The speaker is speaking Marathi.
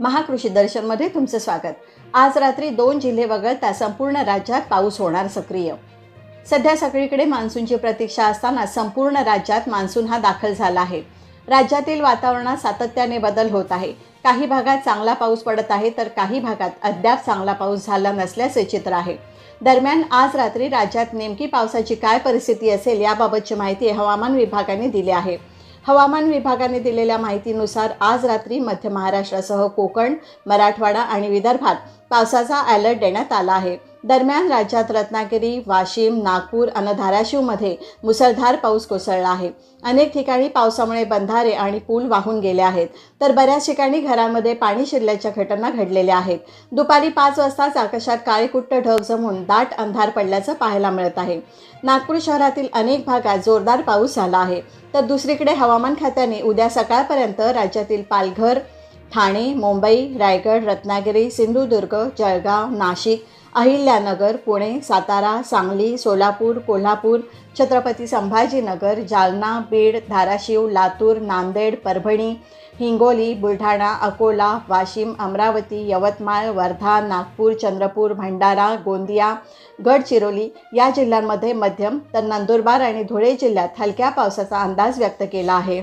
महाकृषी दर्शनमध्ये तुमचं स्वागत. आज रात्री दोन जिल्हे वगळता संपूर्ण राज्यात पाऊस होणार सक्रिय. सध्या सगळीकडे मान्सूनची प्रतीक्षा असताना संपूर्ण राज्यात मान्सून हा दाखल झाला आहे. राज्यातील वातावरणात सातत्याने बदल होत आहे. काही भागात चांगला पाऊस पडत आहे तर काही भागात अद्याप चांगला पाऊस झाला नसल्याचे चित्र आहे. दरम्यान आज रात्री राज्यात नेमकी पावसाची काय परिस्थिती असेल याबाबतची माहिती हवामान विभागाने दिली आहे. हवामान विभागाने दिलेल्या माहितीनुसार आज रात्री मध्य महाराष्ट्रासह कोकण मराठवाडा आणि विदर्भात पावसाचा अलर्ट देण्यात आला आहे. दरम्यान राज्यात रत्नागिरी वाशिम नागपूर आणि धाराशिवमध्ये मुसळधार पाऊस कोसळला आहे. अनेक ठिकाणी पावसामुळे बंधारे आणि पूल वाहून गेले आहेत. तर बऱ्याच ठिकाणी घरांमध्ये पाणी शिरल्याच्या घटना घडलेल्या आहेत. दुपारी पाच वाजताच आकाशात काळेकुट्ट ढग जमून दाट अंधार पडल्याचं पाहायला मिळत आहे. नागपूर शहरातील अनेक भागात जोरदार पाऊस झाला आहे. तर दुसरीकडे हवामान खात्याने उद्या सकाळपर्यंत राज्यातील पालघर ठाणे मुंबई रायगड रत्नागिरी सिंधुदुर्ग जळगाव नाशिक अहिल्यानगर पुणे सातारा सांगली सोलापूर कोल्हापूर छत्रपती संभाजीनगर जालना बीड धाराशिव लातूर नांदेड परभणी हिंगोली बुलढाणा अकोला वाशिम अमरावती यवतमाळ वर्धा नागपूर चंद्रपूर भंडारा गोंदिया गडचिरोली या जिल्ह्यांमध्ये मध्यम तर नंदुरबार आणि धुळे जिल्ह्यात हलक्या पावसाचा अंदाज व्यक्त केला आहे.